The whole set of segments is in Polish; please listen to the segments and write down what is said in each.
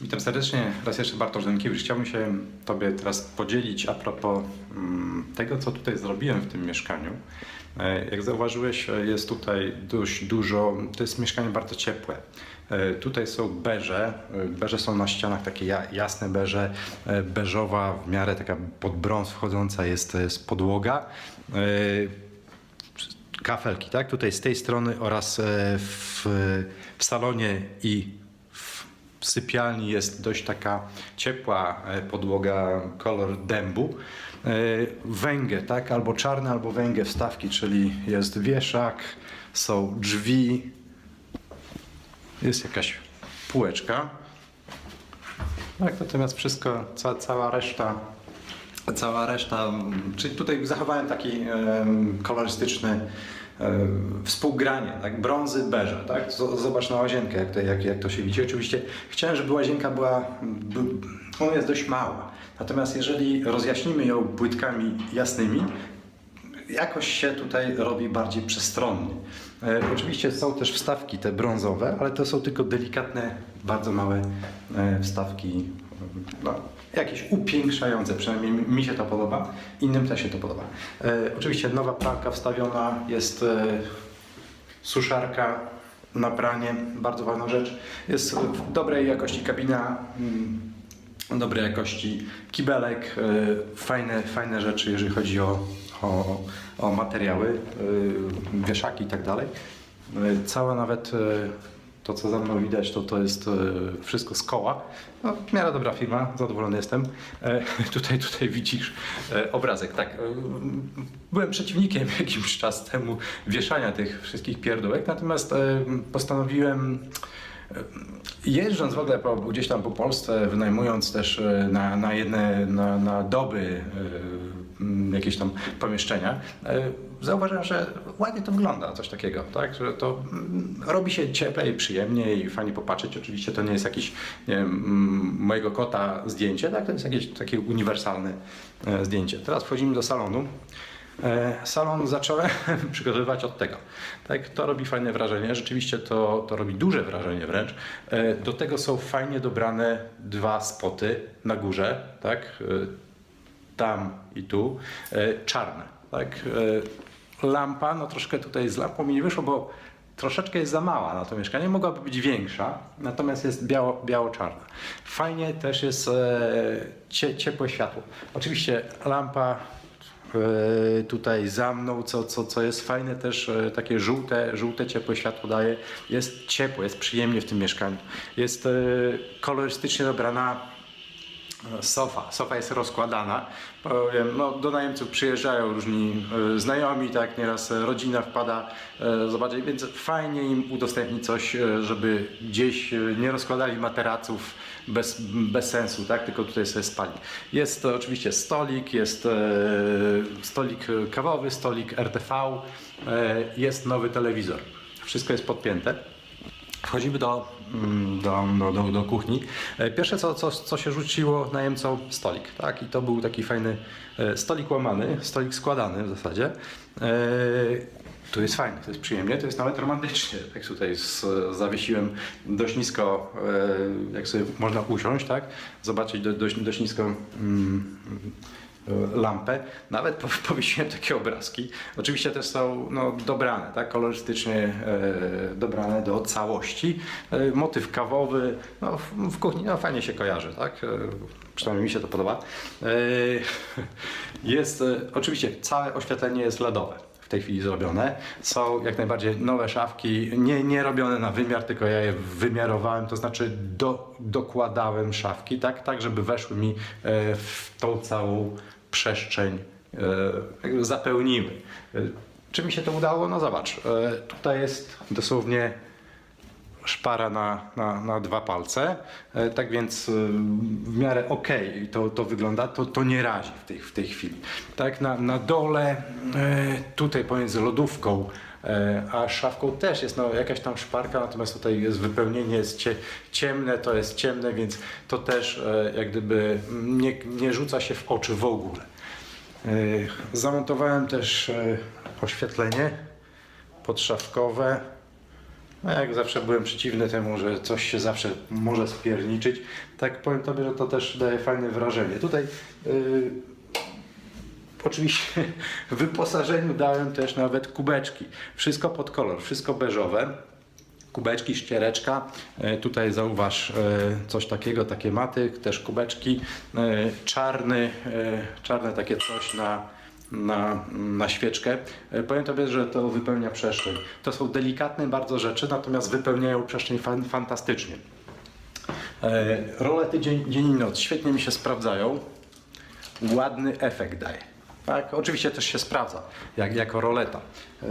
Witam serdecznie, raz jeszcze Bartosz Dękiewicz. Chciałbym się Tobie teraz podzielić a propos mm, tego, co tutaj zrobiłem w tym mieszkaniu. E, Jak zauważyłeś, e, jest tutaj dość dużo, to jest mieszkanie bardzo ciepłe. E, Tutaj są beże, beże są na ścianach takie ja- jasne beże, beżowa w miarę taka pod brąz wchodząca jest, jest podłoga. Kafelki, tak? Tutaj z tej strony oraz w, w salonie i w sypialni jest dość taka ciepła e, podłoga kolor dębu. E, Węgę, tak? Albo czarne, albo węgę wstawki, czyli jest wieszak, są drzwi, jest jakaś półeczka. Tak, natomiast wszystko, ca, cała reszta Cała reszta, czyli tutaj zachowałem taki kolorystyczny współgranie, tak? brązy, beże, tak? Zobacz na łazienkę, jak to, jak, jak to się widzi. Oczywiście chciałem, żeby łazienka była, by, ona jest dość mała. Natomiast jeżeli rozjaśnimy ją płytkami jasnymi, jakoś się tutaj robi bardziej przestronny. E, oczywiście są też wstawki te brązowe, ale to są tylko delikatne, bardzo małe e, wstawki, no, jakieś upiększające, przynajmniej mi- się to podoba, innym też się to podoba. E, oczywiście nowa pralka wstawiona, jest e, suszarka na pranie, bardzo ważna rzecz. Jest w dobrej jakości kabina, mm, dobrej jakości kibelek, e, fajne, fajne rzeczy, jeżeli chodzi o, o, o materiały, e, wieszaki i tak dalej. E, Cała nawet e, to, co za mną widać, to, to jest e, wszystko z koła. No, w miarę dobra firma, zadowolony jestem. E, Tutaj, tutaj widzisz e, obrazek. Tak, e, byłem przeciwnikiem jakiś czas temu wieszania tych wszystkich pierdółek, natomiast e, postanowiłem Jeżdżąc w ogóle po, gdzieś tam po Polsce, wynajmując też e, na, na jedne na, na doby e, jakieś tam pomieszczenia, e, zauważyłem, że ładnie to wygląda, coś takiego, tak? Że to mm, robi się cieplej, przyjemniej i fajnie popatrzeć. Oczywiście to nie jest jakiś nie wiem, mm, mojego kota zdjęcie, tak? To jest jakieś takie uniwersalne e, zdjęcie. Teraz wchodzimy do salonu. E, Salon zacząłem przygotowywać od tego. Tak, to robi fajne wrażenie, rzeczywiście to, to robi duże wrażenie wręcz. Do tego są fajnie dobrane dwa spoty na górze, tak, tam i tu, e, czarne. Tak. Lampa, no troszkę tutaj z lampą mi nie wyszło, bo troszeczkę jest za mała na to mieszkanie, mogłaby być większa, natomiast jest biało, biało-czarna. Fajnie też jest e, cie, ciepłe światło. Oczywiście lampa tutaj za mną, co, co, co jest fajne też, takie żółte, żółte ciepłe światło daje. Jest ciepło, jest przyjemnie w tym mieszkaniu. Jest kolorystycznie dobrana sofa. Sofa jest rozkładana. Powiem, no, do najemców przyjeżdżają różni e, znajomi, tak, nieraz e, rodzina wpada e, zobaczyć, więc fajnie im udostępnić coś, żeby gdzieś nie rozkładali materaców bez, bez sensu, tak, tylko tutaj sobie spali. Jest to oczywiście stolik, jest stolik kawowy, stolik RTV, jest nowy telewizor. Wszystko jest podpięte. Wchodzimy do, mm, do, do, do, do kuchni. E, Pierwsze, co, co, co się rzuciło najemcom, stolik. Tak? I to był taki fajny e, stolik łamany, stolik składany w zasadzie. E, Tu jest fajnie, to jest przyjemnie, to jest nawet romantycznie. Tak tutaj z, zawiesiłem dość nisko, jak sobie można usiąść, tak? Zobaczyć do, dość, dość nisko mm, lampę. Nawet po- powiesiłem takie obrazki. Oczywiście też są no, dobrane, tak? kolorystycznie e, dobrane do całości. E, motyw kawowy no, w, kuchni no, fajnie się kojarzy, tak? E, przynajmniej mi się to podoba. E, jest e, oczywiście całe oświetlenie jest LEDowe. W tej chwili zrobione. Są jak najbardziej nowe szafki, nie, nie robione na wymiar, tylko ja je wymiarowałem, to znaczy do, dokładałem szafki, tak, tak żeby weszły mi e, w tą całą przestrzeń, e, jakby zapełniły. E, Czy mi się to udało? No zobacz, e, tutaj jest dosłownie szpara na, na, na dwa palce, tak więc w miarę okej to, to wygląda, to, to nie razi w tej, w tej chwili. Tak, na, na dole, tutaj pomiędzy lodówką a szafką też jest no, jakaś tam szparka, natomiast tutaj jest wypełnienie, jest cie, ciemne, to jest ciemne, więc to też e, jak gdyby nie, nie rzuca się w oczy w ogóle. E, Zamontowałem też e, oświetlenie podszafkowe. No jak zawsze byłem przeciwny temu, że coś się zawsze może spierniczyć. Tak powiem Tobie, że to też daje fajne wrażenie. Tutaj yy, oczywiście w wyposażeniu dałem też nawet kubeczki. Wszystko pod kolor, wszystko beżowe. Kubeczki, ściereczka. E, Tutaj zauważ e, coś takiego, takie maty, też kubeczki. E, Czarny, czarne takie coś na, na, na świeczkę. Powiem Tobie, że to wypełnia przestrzeń. To są delikatne bardzo rzeczy, natomiast wypełniają przestrzeń fan, fantastycznie. Rolety dzień, dzień i noc świetnie mi się sprawdzają. Ładny efekt daje. Tak, oczywiście też się sprawdza, jak, jako roleta. E,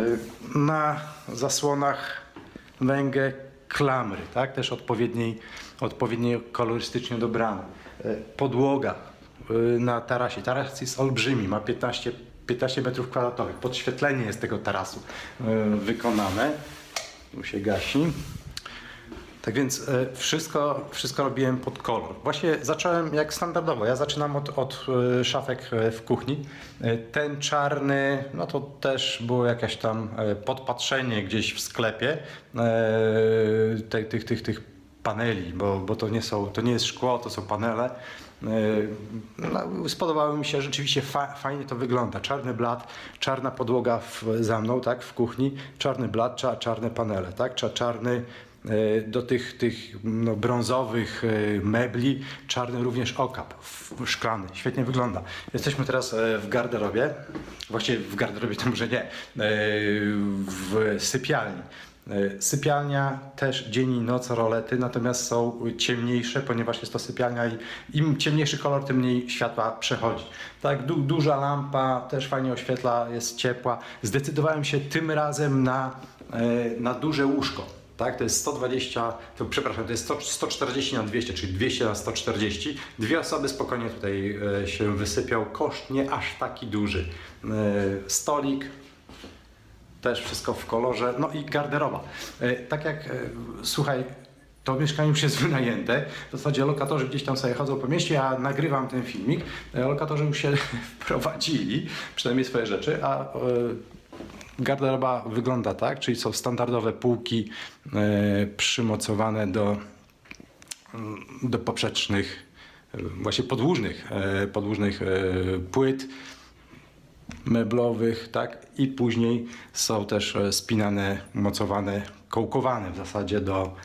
Na zasłonach węgę klamry, tak, też odpowiedniej, odpowiednio kolorystycznie dobrane. E, Podłoga e, na tarasie. Taras jest olbrzymi, ma 15, 15 metrów kwadratowych. Podświetlenie jest tego tarasu wykonane. Tu się gasi. Tak więc e, wszystko, wszystko robiłem pod kolor. Właśnie zacząłem jak standardowo. Ja zaczynam od, od e, szafek e, w kuchni. Ten czarny, no to też było jakieś tam podpatrzenie gdzieś w sklepie tych, tych, tych, tych paneli, bo, bo to, nie są, to nie jest szkło, to są panele. No, spodobało mi się, rzeczywiście fa, fajnie to wygląda. Czarny blat, czarna podłoga w, za mną, tak, w kuchni, czarny blat, cza, czarne panele, tak, cza, czarny do tych, tych no, brązowych e, mebli, czarny również okap, szklany, świetnie wygląda. Jesteśmy teraz e, w garderobie, właściwie w garderobie to może nie, e, w sypialni. E, Sypialnia też dzień i noc rolety, natomiast są ciemniejsze, ponieważ jest to sypialnia i im ciemniejszy kolor, tym mniej światła przechodzi. Tak, du duża lampa też fajnie oświetla, jest ciepła. Zdecydowałem się tym razem na, e, na duże łóżko. Tak, to jest 120, to, przepraszam, to jest 100, 140 na 200, czyli 200 na 140. Dwie osoby spokojnie tutaj e, się wysypią. Koszt nie aż taki duży. E, stolik, też wszystko w kolorze, no i garderoba. E, Tak jak, e, słuchaj, to mieszkanie już jest wynajęte, w zasadzie lokatorzy gdzieś tam sobie chodzą po mieście, ja nagrywam ten filmik, e, lokatorzy już się wprowadzili, przynajmniej swoje rzeczy, a e, garderoba wygląda tak, czyli są standardowe półki e, przymocowane do, mm, do poprzecznych, właśnie podłużnych, e, podłużnych e, płyt, meblowych, tak? I później są też spinane, mocowane, kołkowane w zasadzie do,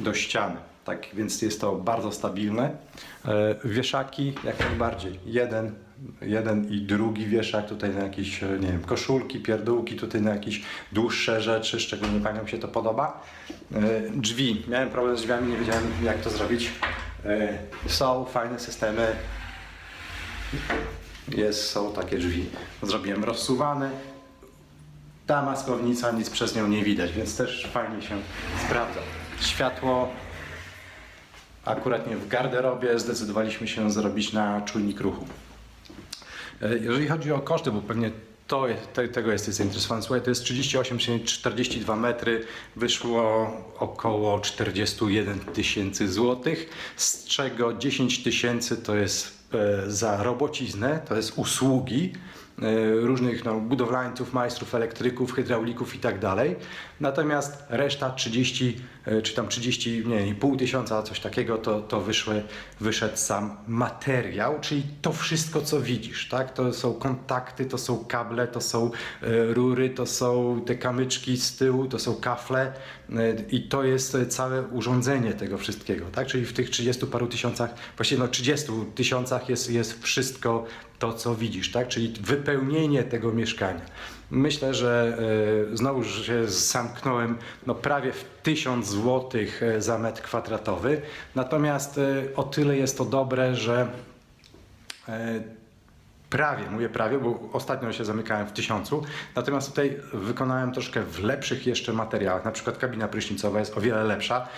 do ściany. Tak więc jest to bardzo stabilne. Wieszaki jak najbardziej. Jeden, jeden i drugi wieszak tutaj na jakieś, e, nie wiem, koszulki, pierdółki, tutaj na jakieś dłuższe rzeczy, szczególnie paniom się to podoba. E, Drzwi. Miałem problem z drzwiami, nie wiedziałem jak to zrobić. E, Są fajne systemy, jest, są takie drzwi. Zrobiłem rozsuwane. Ta maskownica, nic przez nią nie widać, więc też fajnie się sprawdza. Światło akurat nie w garderobie zdecydowaliśmy się zrobić na czujnik ruchu. E, Jeżeli chodzi o koszty, bo pewnie to, te, tego jesteś zainteresowany, słuchaj, to jest 38,42 metry, wyszło około 41 tysięcy złotych, z czego 10 tysięcy to jest e, za robociznę, to jest usługi różnych no, budowlańców, majstrów, elektryków, hydraulików i tak dalej. Natomiast reszta 30 e, czy tam 30, nie, pół tysiąca, coś takiego, to, to wyszły, wyszedł sam materiał, czyli to wszystko, co widzisz, tak? To są kontakty, to są kable, to są e, rury, to są te kamyczki z tyłu, to są kafle e, i to jest e, całe urządzenie tego wszystkiego, tak? Czyli w tych 30 paru tysiącach, właściwie no 30 tysiącach jest, jest wszystko to, co widzisz, tak? Czyli wypełnienie tego mieszkania. Myślę, że e, znowu się zamknąłem no, prawie w 1000 zł za metr kwadratowy. Natomiast e, o tyle jest to dobre, że e, prawie, mówię prawie, bo ostatnio się zamykałem w tysiącu. Natomiast tutaj wykonałem troszkę w lepszych jeszcze materiałach. Na przykład kabina prysznicowa jest o wiele lepsza.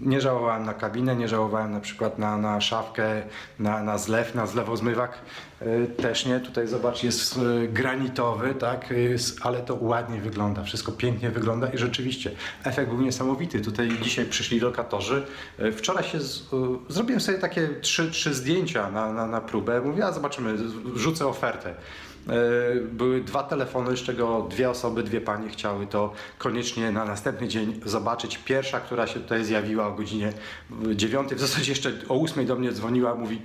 Nie żałowałem na kabinę, nie żałowałem na przykład na, na szafkę, na, na zlew, na zlewozmywak. E, Też nie. Tutaj zobacz, jest e, granitowy, tak, jest, ale to ładnie wygląda. Wszystko pięknie wygląda i rzeczywiście efekt był niesamowity. Tutaj dzisiaj przyszli lokatorzy. Wczoraj się z, zrobiłem sobie takie trzy, trzy zdjęcia na, na, na próbę. Mówię, a zobaczymy, rzucę ofertę. E, Były dwa telefony, z czego dwie osoby, dwie panie chciały to koniecznie na następny dzień zobaczyć. Pierwsza, która się tutaj zjawiła o godzinie 9, w zasadzie jeszcze o 8 do mnie dzwoniła, mówi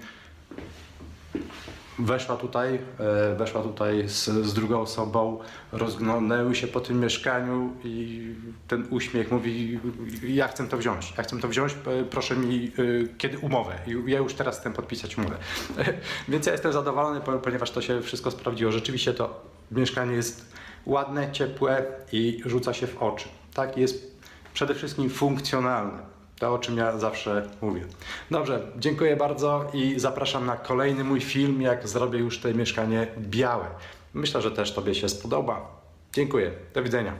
weszła tutaj, e, weszła tutaj z, z drugą osobą, rozglądały się po tym mieszkaniu i ten uśmiech mówi, ja chcę to wziąć, ja chcę to wziąć, proszę mi, e, kiedy umowę. Ja już teraz chcę podpisać umowę. Więc ja jestem zadowolony, po- ponieważ to się wszystko sprawdziło. Rzeczywiście to mieszkanie jest ładne, ciepłe i rzuca się w oczy. Tak, jest przede wszystkim funkcjonalne. To, o czym ja zawsze mówię. Dobrze, dziękuję bardzo i zapraszam na kolejny mój film, jak zrobię już to mieszkanie białe. Myślę, że też Tobie się spodoba. Dziękuję. Do widzenia.